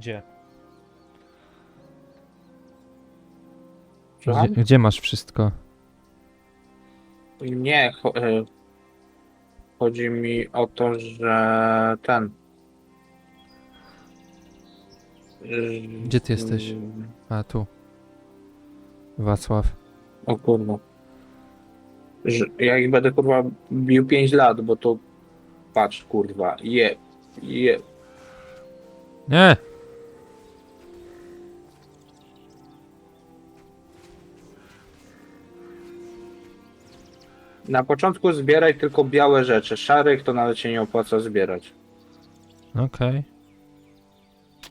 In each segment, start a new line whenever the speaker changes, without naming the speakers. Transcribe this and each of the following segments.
Gdzie?
Gdzie, gdzie masz wszystko?
Nie, cho e, chodzi mi o to, że ten.
Gdzie ty jesteś? A, tu. Wacław.
O kurwa. Że ja ich będę kurwa bił 5 lat, bo to patrz kurwa. Je, je.
Nie!
Na początku zbieraj tylko białe rzeczy. Szarych to nawet się nie opłaca zbierać.
Okej.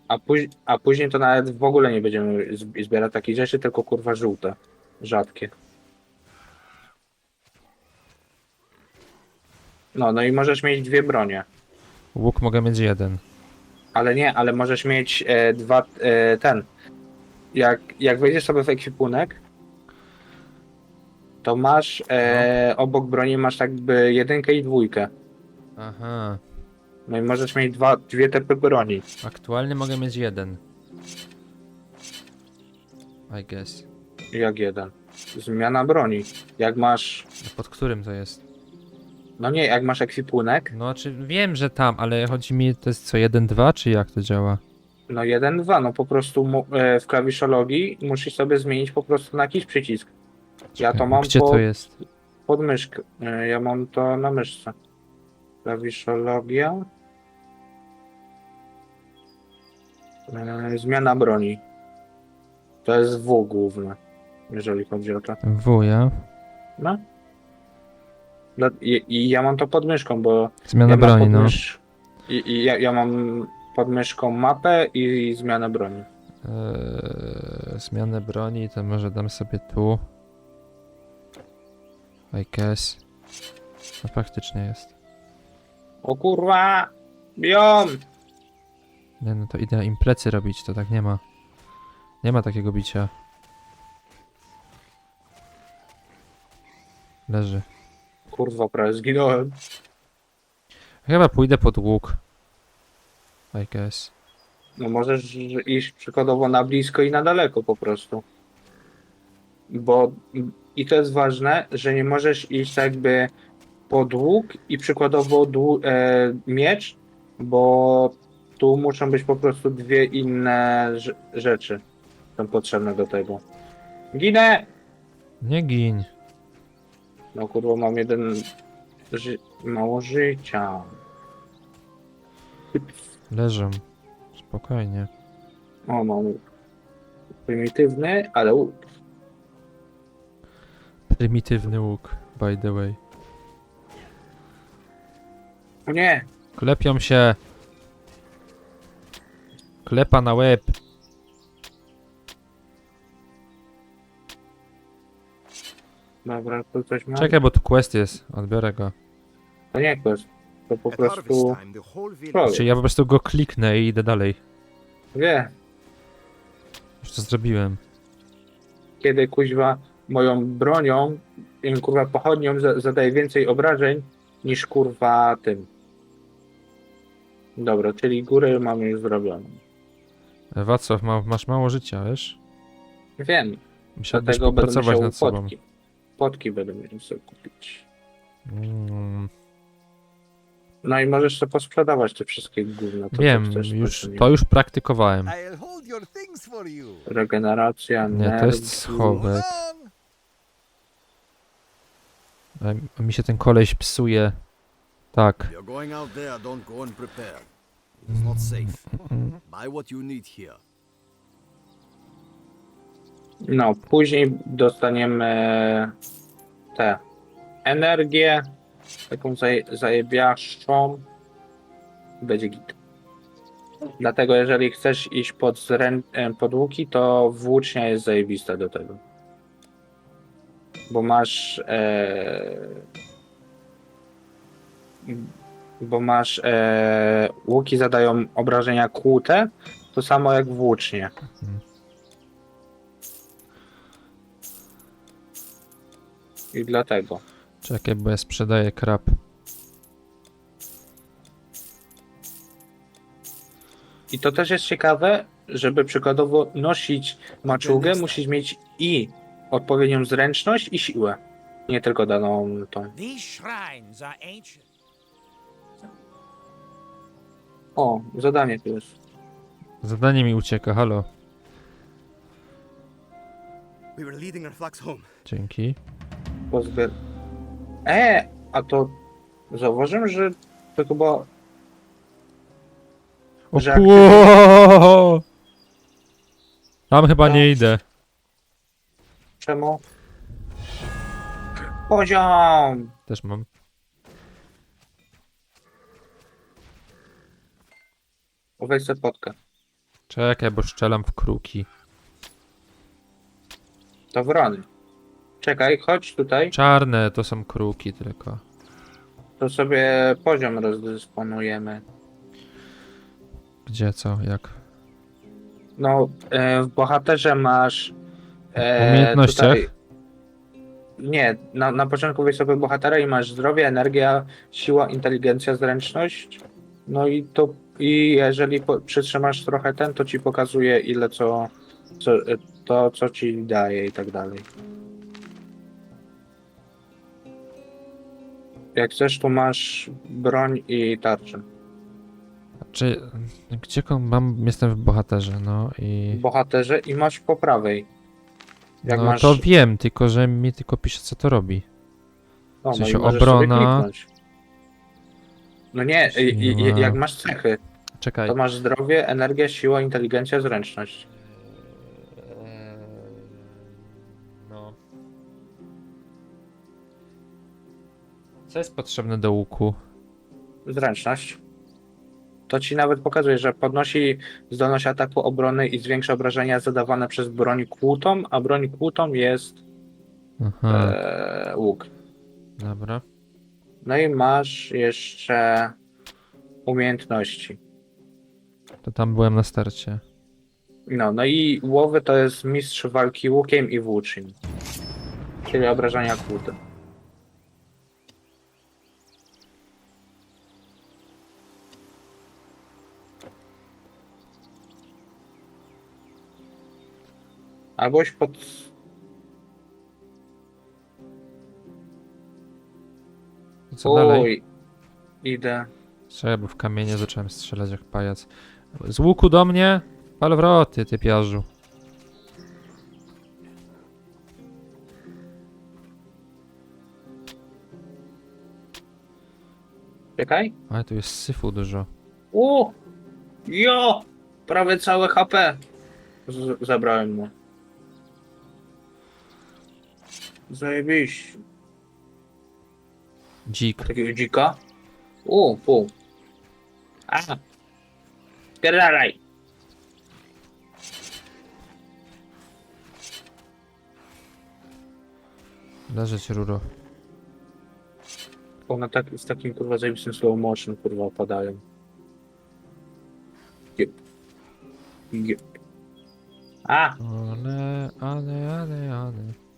A, póź- a później to nawet w ogóle nie będziemy zb- zbierać takich rzeczy, tylko kurwa żółte. Rzadkie. No, no i możesz mieć dwie bronie.
Łuk mogę mieć jeden.
Ale nie, ale możesz mieć e, dwa, e, ten. Jak, jak wejdziesz sobie w ekwipunek, to masz e, obok broni masz jakby jedynkę i dwójkę.
Aha.
No i możesz mieć dwa, dwie typy broni.
Aktualnie mogę mieć jeden. I guess.
Jak jeden. Zmiana broni. Jak masz.
A Pod którym to jest?
No nie, jak masz ekwipunek,
No, czy wiem, że tam, ale chodzi mi, to jest co, jeden, dwa, czy jak to działa?
no jeden, dwa, no po prostu mu, e, w klawiszologii musisz sobie zmienić po prostu na jakiś przycisk. Ja to mam
Gdzie
po,
to jest?
pod myszkę. Ja mam to na myszce. Klawiszologia. E, zmiana broni. To jest W główne, jeżeli chodzi o to.
W, ja?
No. Dla- I, I ja mam to pod myszką, bo
Zmiana
ja mam
broni,
pod
no.
mysz- I, i ja, ja mam pod myszką mapę i, zmianę broni.
Eee, zmianę broni, to może dam sobie tu. I guess. No faktycznie jest.
O kurwa! Biją!
Nie no, to idę im plecy robić, to tak nie ma. Nie ma takiego bicia. Leży.
Kurwa, prawie zginąłem.
Chyba pójdę pod łuk. I guess.
No możesz iść przykładowo na blisko i na daleko po prostu. Bo i to jest ważne, że nie możesz iść tak jakby pod łuk i przykładowo dłu, e, miecz, bo tu muszą być po prostu dwie inne rze- rzeczy są potrzebne do tego. Ginę!
Nie gin.
No kurwa, mam jeden ży mało życia.
Leżą. Spokojnie.
O, mam prymitywny, ale.
Prymitywny łuk, by the way.
O nie!
Klepią się. Klepa na łeb.
Dobra, tu coś mam.
Czekaj, bo tu quest jest. Odbiorę go.
To nie quest. To po prostu... Człowiek.
Czyli ja po prostu go kliknę i idę dalej.
Wie,
Już to zrobiłem.
kiedy kuźwa moją bronią, kurwa pochodnią za- zadaje więcej obrażeń niż kurwa tym. Dobra, czyli górę mamy już zrobioną.
Wacław, ma, masz mało życia, wiesz?
Wiem,
Musiałbyś
dlatego będę
popracować
musiał
nad sobą.
potki. Potki będę musiał sobie kupić.
Mm,
No i możesz sobie posprzedawać te wszystkie gówna. To co
wiem,
chcesz,
już,
nie-
to już praktykowałem.
I'll hold your things for you.
Regeneracja,
Nie, to
nerw,
jest schowek. A mi się ten koleś psuje. Tak.
No, później dostaniemy tę energię, taką zaje, zajebiaszczą. Będzie git. Dlatego jeżeli chcesz iść pod, zrę, e, pod łuki, to włócznia jest zajebista do tego. Bo masz e, bo masz e, łuki zadają obrażenia kłute, to samo jak włócznie. I dlatego.
Czekaj, bo ja sprzedaję krab.
I to też jest ciekawe, żeby przykładowo nosić maczugę, musisz mieć i odpowiednią zręczność i siłę. Nie tylko daną tą.
These shrines are ancient.
O, zadanie tu jest.
Zadanie mi ucieka, halo.
We were leading our flocks home.
Dzięki.
Pozbier... E, a to zauważyłem, że to chyba
O
Że jak
ku- Tam chyba nie idę.
Czemu? Poziom!
Też mam.
Weź sobie potkę.
Czekaj, bo strzelam w kruki.
To wrony. Czekaj, chodź tutaj,
Czarne to są kruki tylko.
to sobie poziom rozdysponujemy.
Gdzie, co, jak?
No, e, w bohaterze masz. E,
Umiejętnościach?
Tutaj, nie, na, na początku weź sobie bohatera i masz zdrowie, energia, siła, inteligencja, zręczność. No i to. I jeżeli po, przytrzymasz trochę ten, to ci pokazuje ile co, co. e, To co ci daje i tak dalej. Jak chcesz, to masz broń i tarczę.
Czy gdzie kon- mam? Jestem w bohaterze, no i.
Bohaterze i masz po prawej. Jak
no
masz.
to wiem, tylko że mi tylko pisze co to robi.
O,
w sensie
i możesz sobie
obrona.
kliknąć. No nie, i, i, i,
Siła.
jak masz cechy,
Czekaj.
to masz zdrowie, energia, siła, inteligencja, zręczność.
No. Co jest potrzebne do łuku?
Zręczność. To ci nawet pokazuje, że podnosi zdolność ataku obrony i zwiększa obrażenia zadawane przez broń kłutą, a broń kłutą jest
Aha,
e, łuk.
dobra.
No i masz jeszcze umiejętności.
To tam byłem na starcie.
No, no i łowy to jest mistrz walki łukiem i włóczyn. Czyli obrażenia kłuty. Alboś pod...
I co dalej?
Uj, idę.
Czekaj, bo w kamienie zacząłem strzelać jak pajac. Z łuku do mnie? Pal wroty, ty piarzu.
Czekaj.
Ale tu jest syfu dużo.
U! Jo! Prawie całe HP. Z zabrałem mu. Zajebiście.
Dzik.
Takiego dzika. U, pół. A! Spierdalaj!
Leżeć ruro.
One tak, z takim kurwa zajebistym slow motion kurwa opadają. Jep. Jep. A!
Ale, ale, ale, ale.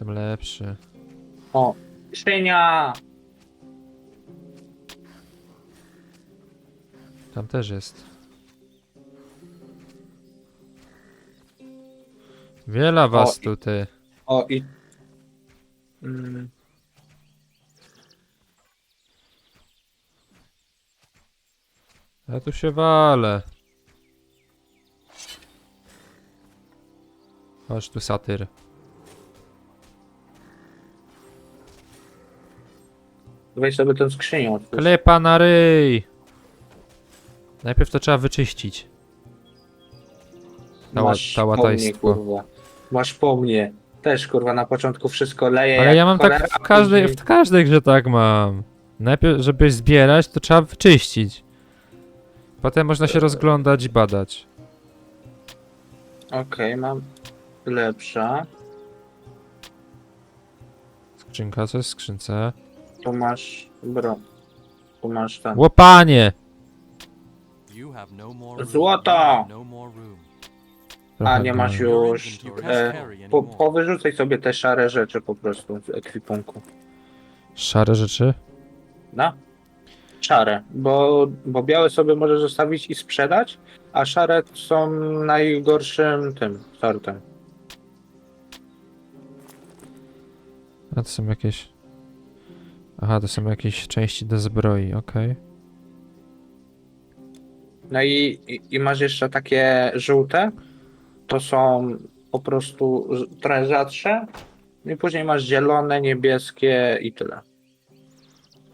Jestem lepszy.
O! Szynia!
Tam też jest. Wiele was
O, i-
tutaj.
O i... Mm.
Ja tu się walę. Chodź tu satyr.
Weź sobie skrzynię otwórz.
Klepa na ryj! Najpierw to trzeba wyczyścić. Tała,
Masz
tała
po mnie, kurwa. Masz po mnie. Też kurwa na początku wszystko leje
Ale
jak
ja mam
cholera,
tak
a
w każdej,
później-
w każdej grze tak mam. Najpierw, żeby zbierać, to trzeba wyczyścić. Potem można się rozglądać i badać.
Okej, mam lepsza.
Skrzynka, co jest w skrzynce?
Tu masz bro. Tu masz ten.
Łopanie!
You have no more room.
Złoto!
You have No more room.
A
Trochę
nie masz już. E, po, powyrzucaj sobie te szare rzeczy po prostu z ekwipunku.
Szare rzeczy?
No? szare, bo, bo białe sobie możesz zostawić i sprzedać, a szare są najgorszym tym sortem.
A to są jakieś... Aha, to są jakieś części do zbroi, okej.
No i, i, i masz jeszcze takie żółte, to są po prostu ż- trochę rzadsze. I później masz zielone, niebieskie i tyle.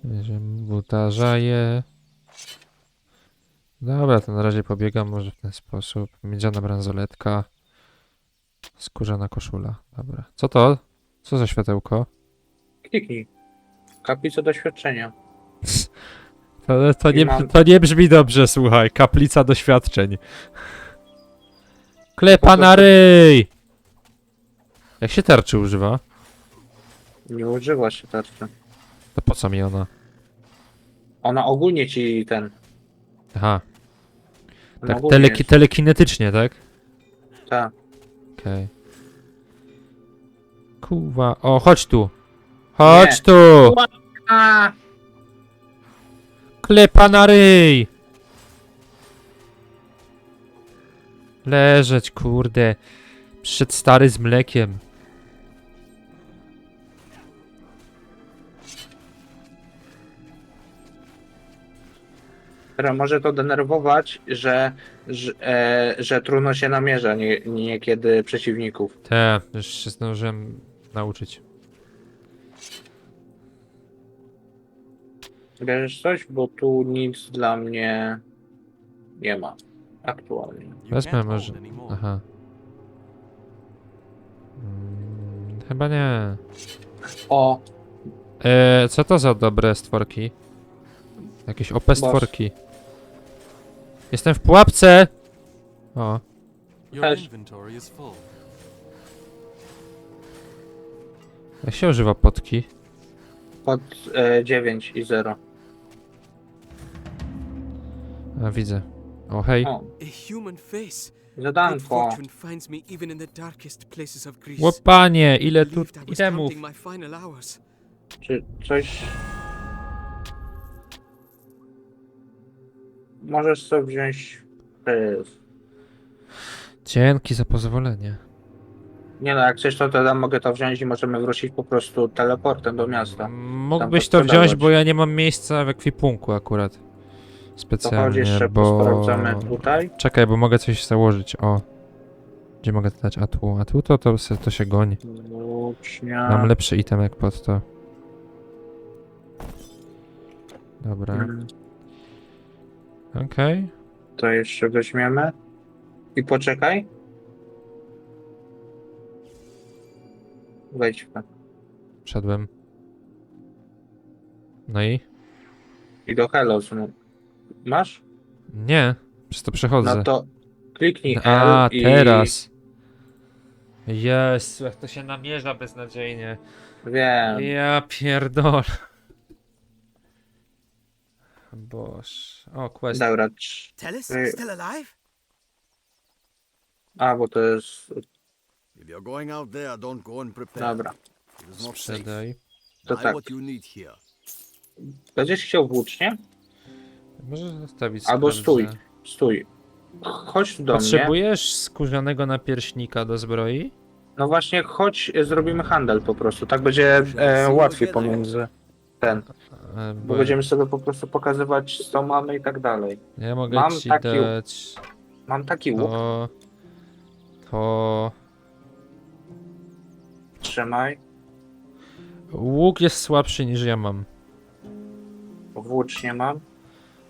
Okay. Butarzaje. Dobra, to na razie pobiegam może w ten sposób. Miedziana bransoletka. Skórzana koszula. Dobra. Co to? Co za światełko?
Kliknij. Kaplica doświadczenia.
To, to, nie, to nie brzmi dobrze, słuchaj. Kaplica doświadczeń. Klepa na ryj! Jak się tarczy używa?
Nie używa się tarczy.
To po co mi ona?
Ona ogólnie ci ten.
Aha,
ona
tak
ogólnie
teleki,
jest-
telekinetycznie, tak?
Tak.
Okej. Kuwa. O, chodź tu. Chodź
Nie.
tu!
A!
Klepa na ryj! Leżeć, kurde. Przyszedł stary z mlekiem.
Które może to denerwować, że, że, e, że trudno się namierza nie, niekiedy przeciwników.
Te, już się zdążyłem nauczyć.
Bierzesz coś, bo tu nic dla mnie nie ma aktualnie.
Wezmę może. Aha. Mm, chyba nie.
O,
E, co to za dobre stworki? Jakieś OP stworki. Jestem w pułapce! O,
Your
Też.
inventory is full.
jak się używa potki?
pod e, 9 i 0.
A, widzę. O, hej.
O,
A human face. Good
zadanko.
fortune finds me even in the darkest places of Greece.
Łopanie, ile tu
Believed I was
itemów.
counting my final hours.
Czy coś. Możesz sobie wziąć. e,
Dzięki za pozwolenie.
Nie no, jak chcesz, to wtedy mogę to wziąć i możemy wrócić po prostu teleportem do miasta.
Mógłbyś
to
to wziąć,
sprzedawać.
bo ja nie mam miejsca w ekwipunku akurat.
To chodź
Specjalnie,
jeszcze
bo...
posprawdzamy tutaj.
Czekaj, bo mogę coś założyć, o. Gdzie mogę dać? A tu, a tu to, to, se- to się goni.
Włócznia.
Mam lepszy itemek pod to. Dobra,
Mm,
okej.
To jeszcze weźmiemy. I poczekaj. Wejdź w to.
Wszedłem. No i?
I do Hellos. no. Masz?
Nie, przez to przechodzę.
No to kliknij L
A,
i...
teraz. Jezu, jak to się namierza beznadziejnie.
Wiem.
Ja pierdolę. Boż. O, quest.
Dobra.
Tellus,
Hey.
still alive?
A, bo to jest...
If you're going out there, don't go unprepared.
Dobra.
It is not safe.
Sprzedaj.
To
Buy
tak.
what you need here.
Będziesz chciał włócznie?
Możesz zostawić
Albo stój. Stój. Chodź do mnie.
Potrzebujesz skórzanego napierśnika do zbroi?
No właśnie, chodź, e, zrobimy handel po prostu. Tak będzie e, łatwiej pomiędzy ten.
E,
Bo
Bo
będziemy sobie po prostu pokazywać, co mamy i tak dalej.
ja mogę
mam
ci
taki-
dać
Mam taki łuk,
to... To...
trzymaj.
Łuk jest słabszy niż ja mam.
Włócznie mam.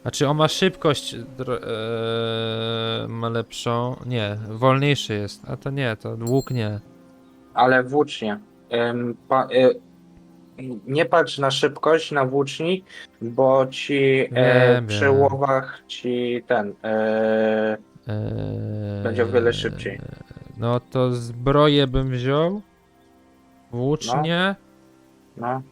A czy on ma szybkość e, ma lepszą? Nie, wolniejszy jest. A to nie, to łuk nie.
ale włócznie. Ym, pa, y, nie patrz na szybkość, na włóczni, bo ci e,
Wiem,
przy
wiem.
łowach ci ten e,
Eee,
będzie o wiele szybciej.
No to zbroję bym wziął. Włócznie.
No.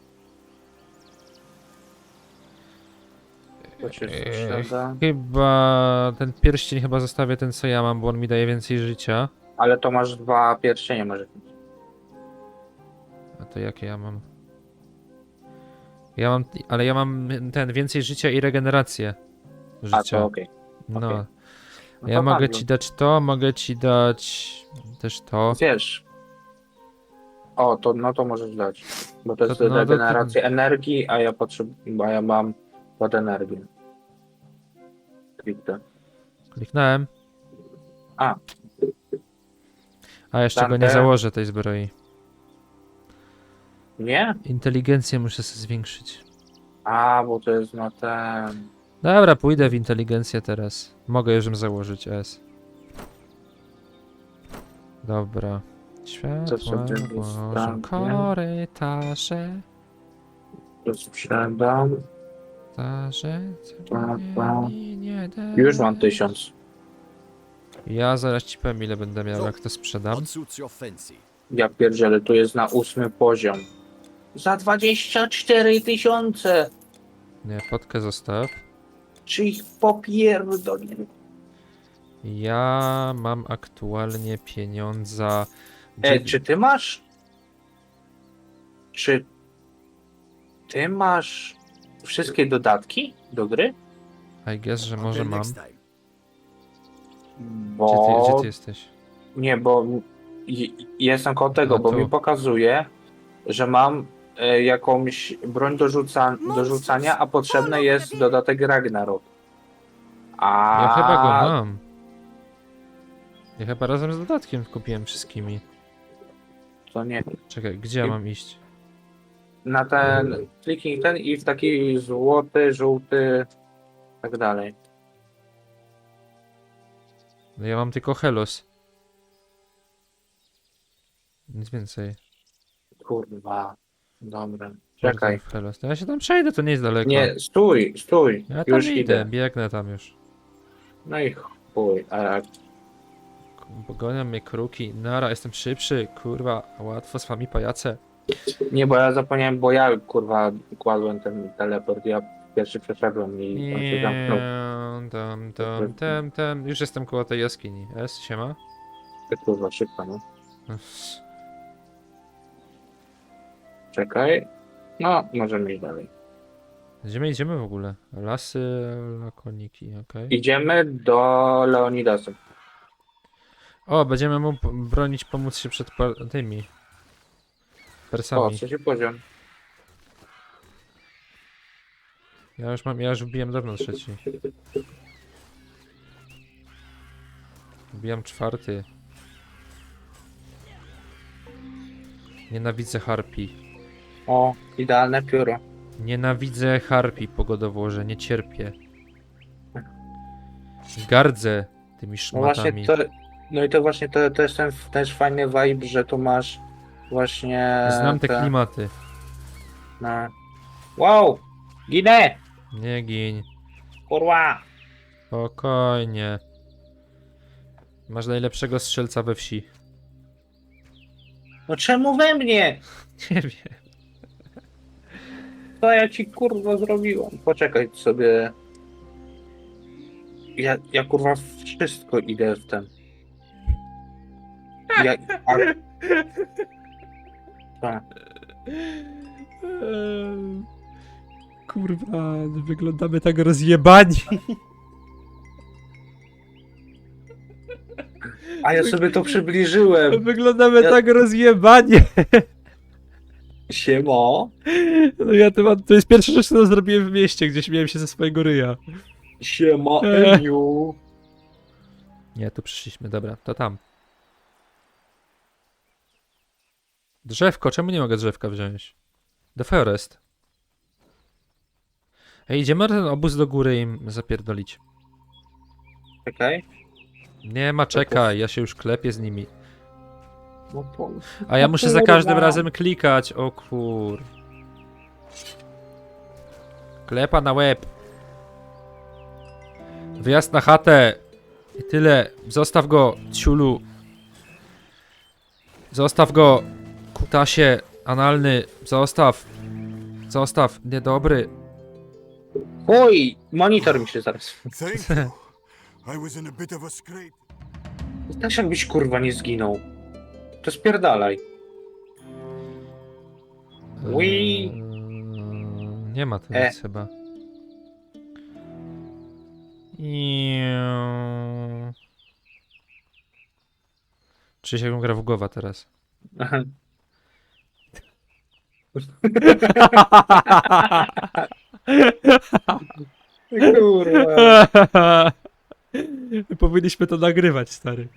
To się sprzeda.
Chyba ten pierścień chyba zostawię ten co ja mam, bo on mi daje więcej życia.
Ale to masz dwa pierścienie może.
A to jakie ja mam? Ja mam, ale ja mam ten, więcej życia i regenerację.
A
Życia.
to okej.
No.
okej. No
Ja
to
mogę
handluj.
ci dać to, mogę ci dać też to.
Wiesz. O, to no to możesz dać. Bo to jest
To- no to-
regeneracja energii, a ja potrzebuję, bo ja mam pod energię. Kliknę.
Kliknąłem.
A.
A jeszcze go nie założę tej zbroi.
Nie?
Inteligencję muszę sobie zwiększyć.
A, bo to jest na ten.
Dobra, pójdę w inteligencję teraz. Mogę już ją założyć S. Dobra. Światło,
sobie
może
zostawię?
korytarze,
To
nie, nie
Już mam tysiąc.
Ja zaraz ci powiem ile będę miał, jak to sprzedam.
Ja pierdzielę, tu jest na ósmy poziom. Za 24 tysiące!
Nie, potkę zostaw.
Czy ich popierdolę?
Ja mam aktualnie pieniądza.
E, czy ty masz? Czy ty masz wszystkie dodatki do gry?
I guess, że może mam.
next time.
Bo...
Gdzie ty, gdzie ty jesteś?
Nie, bo i- jestem koło tego,
A
bo mi pokazuje, że mam e, jakąś broń do, rzuca, do rzucania, a potrzebny jest dodatek Ragnarok. A
Ja chyba go mam. Ja chyba razem z dodatkiem kupiłem wszystkimi.
To nie.
Czekaj, gdzie ja mam iść?
Na ten kliknij ten i w taki złoty, żółty, tak dalej.
No ja mam tylko Helos. Nic więcej.
Kurwa. Dobra. Czekaj.
w Helos. No ja się tam przejdę, to nie jest daleko.
Nie, stój, stój.
Ja tam
Już
idę,
idę.
biegnę tam już.
No i chuj. A,
Pogonią mnie kruki. Nara, jestem szybszy, kurwa, łatwo z wami pajace.
Nie, bo ja zapomniałem, bo ja kurwa kładłem ten teleport. Ja pierwszy przeszedłem i on się
Nie, tam, tam, tam, tam. Już jestem koło tej jaskini. S, siema.
Ty, Kurwa, szybko, no. Czekaj. No, możemy iść dalej.
Gdzie my idziemy w ogóle? Lasy, lakoniki, okej.
Idziemy do Leonidasa.
O, będziemy mu p- bronić, pomóc się przed par- tymi.
O,
Persami.
trzeci poziom.
Ja już mam, ja już wbiłem dawno trzeci. Wbijam czwarty. Nienawidzę harpi.
O, idealne pióro.
Nienawidzę harpi pogodoworze, nie cierpię. Gardzę tymi
No właśnie to, no i to właśnie to, to jest ten też fajny vibe, że tu masz właśnie
Znam te klimaty.
No. Wow! Ginę!
Nie gin.
Kurwa!
Spokojnie. Masz najlepszego strzelca we wsi.
No czemu we mnie?
Nie wiem.
Co ja ci kurwa zrobiłem? Poczekaj sobie. Ja, ja kurwa wszystko idę w ten. Ja, a... Tak.
Kurwa, wyglądamy tak rozjebani.
A ja sobie to przybliżyłem.
Wyglądamy
Ja-
tak rozjebanie.
Siemo.
No ja to mam, to jest pierwsza rzecz, którą zrobiłem w mieście, gdzie śmiałem się ze swojego ryja.
Siema
Eee.
Eniu.
Nie, tu przyszliśmy, dobra, to tam. Drzewko, czemu nie mogę drzewka wziąć? The Forest. Ej, idziemy na ten obóz do góry i im zapierdolić.
Czekaj.
Nie ma, czekaj, ja się już klepię z nimi.
No po...
A ja
No
muszę za każdym razem klikać, o kur... Klepa na łeb. Wyjazd na chatę. I tyle. Zostaw go, ciulu. Zostaw go, kutasie analny. Zostaw. Zostaw, niedobry.
Oj, monitor mi się zaraz.
Thank you. I was in a bit of a scrape.
Jakbyś kurwa nie zginął. To spierdalaj. Ui.
Eee, Nie ma tu
E.
nic chyba. Iu. Czy się gra w głowa teraz?
Kurwa.
Powinniśmy to nagrywać, stary.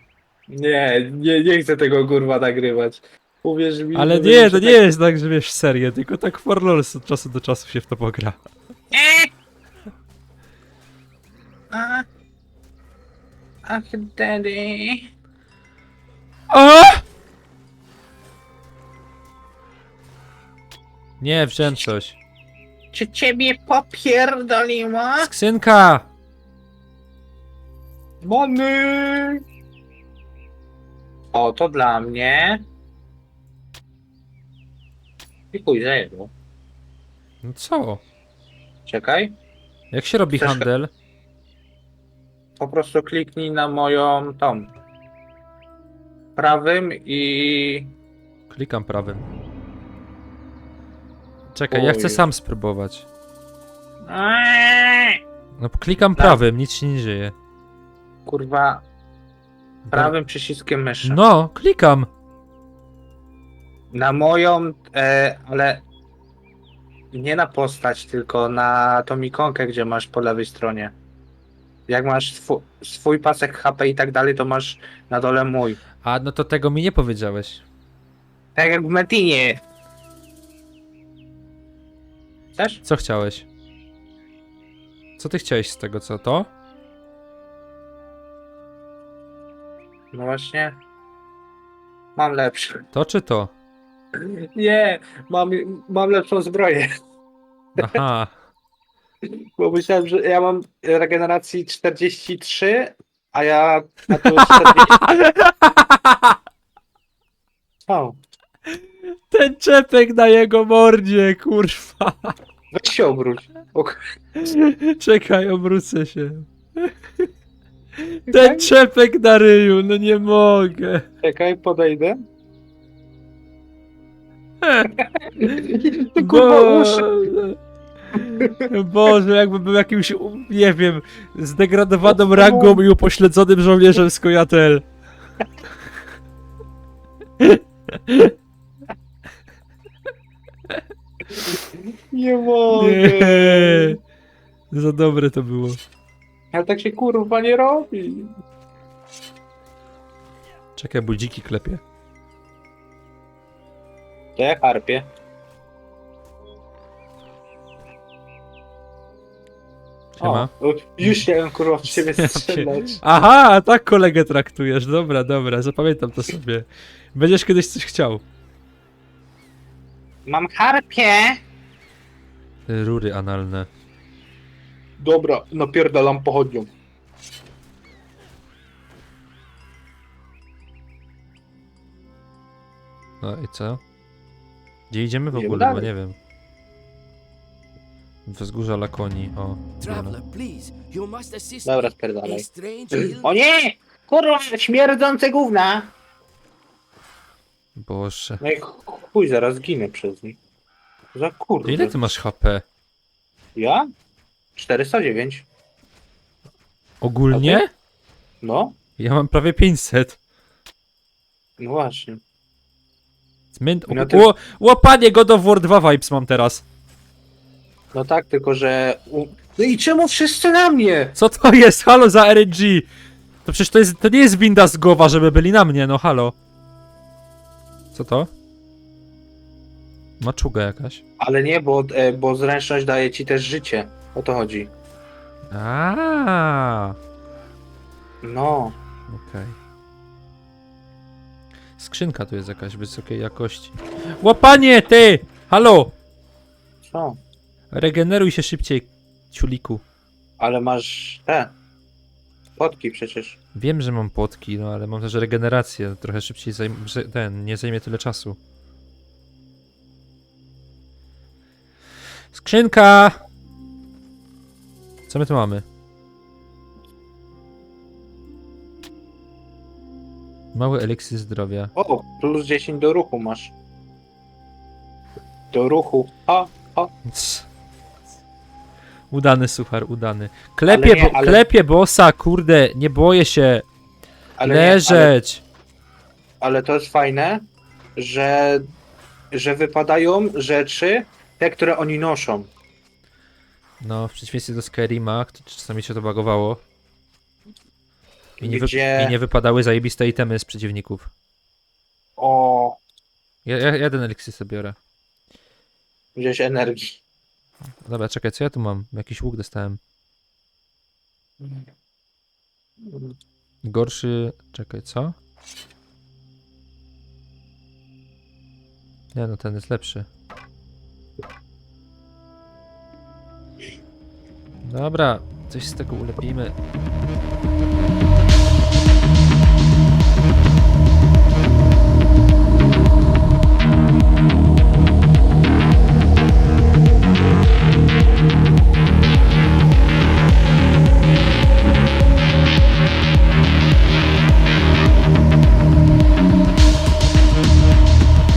Nie, nie, nie chcę tego kurwa nagrywać. Uwierz mi.
Ale nie, to nie
tak-
jest tak, że wiesz serię, tylko tak for lols od czasu do czasu się w to pogra.
A- Ach, daddy.
O! Nie, wziąłem coś.
Czy ciebie popierdoliło?
Skrzynka!
Mony! O, to dla mnie. I chuj, zajebał.
No co?
Czekaj.
Jak się robi
Chcesz-
handel?
Po prostu kliknij na moją tą. Prawym i.
Klikam prawym. Czekaj, ja chcę
Oj.
sam spróbować.
Eee!
No klikam
Tak.
prawym, nic się nie dzieje.
Kurwa. Prawym przyciskiem myszy.
No, klikam.
Na moją, e, ale nie na postać, tylko na tą ikonkę, gdzie masz po lewej stronie. Jak masz swój, swój pasek HP i tak dalej, to masz na dole mój.
A, no to tego mi nie powiedziałeś.
Tak jak w Metinie.
Co chciałeś? Co ty chciałeś z tego, co to?
No właśnie. Mam lepszy.
To czy to?
Nie, mam, mam lepszą zbroję.
Aha.
Bo myślałem, że ja mam regeneracji 43, a ja. A tu 40. O,
Ten czepek na jego mordzie, kurwa.
weź się obróć.
Czekaj, obrócę się. Ten czepek na ryju, no nie mogę.
Czekaj, podejdę. Ty kurwa uszy.
Boże. Boże, jakby był jakimś, nie wiem, zdegradowaną rangą i upośledzonym żołnierzem z Kojatel.
Nie mogę.
Nie. Za dobre to było.
Ale tak się kurwa nie robi.
Czekaj, budziki klepie.
To ja harpię.
Siema.
O, już chciałem kurwa w ciebie strzelać.
Aha, tak kolegę traktujesz. Dobra, dobra, zapamiętam to sobie. Będziesz kiedyś coś chciał.
Mam harpię.
Rury analne.
Dobra, napierdalam pochodnią.
No i co? Gdzie idziemy w
Idziemy
ogóle, bo
dalej.
nie wiem. Wzgórza Lakonii, o.
Traveler, please, you must assist
Dobra,
me.
spierdalaj.
A strange ill
O nie! Kurwa, śmierdzące gówna!
Boże.
No i chuj, zaraz ginę przez nich. Za kurde.
Ile ty masz HP?
Ja? 409.
Ogólnie?
No,
Ja mam prawie 500.
no właśnie.
Zmień...
No ty-
O, łapanie God of War 2 vibes mam teraz.
No tak, tylko że... U... No i czemu wszyscy na mnie?
Co to jest? Halo za RNG. To przecież to, jest, to nie jest winda z głowa, żeby byli na mnie, no halo. Co to? Maczuga jakaś.
Ale nie, bo, e, bo zręczność daje ci też życie. O to chodzi.
A,
No.
Okej. Skrzynka tu jest jakaś wysokiej jakości. Łapanie, ty! Halo!
Co?
Regeneruj się szybciej, ciuliku.
Ale masz te... Potki przecież.
Wiem, że mam potki, no ale mam też regenerację. Trochę szybciej zajm... że ten, nie zajmie tyle czasu. Skrzynka! Co my tu mamy? Mały eliksir zdrowia.
O, plus 10 do ruchu masz. Do ruchu. A,
Cs. Udany suchar, udany. Klepie,
nie,
bo,
ale-
klepie bossa, kurde, nie boję się.
Ale, nie, ale,
Leżeć.
ale to jest fajne, że, że wypadają rzeczy, te, które oni noszą.
No, w przeciwieństwie do Skyrima, to czasami się to bagowało. I nie, wy,
Gdzie-
I nie wypadały zajebiste itemy z przeciwników.
O,
Ja, ja jeden eliksir sobie biorę.
gdzieś energii.
Dobra, czekaj, co ja tu mam? Jakiś łuk dostałem. Gorszy... Czekaj, co? Nie no, ten jest lepszy. Dobra, coś z tego ulepimy.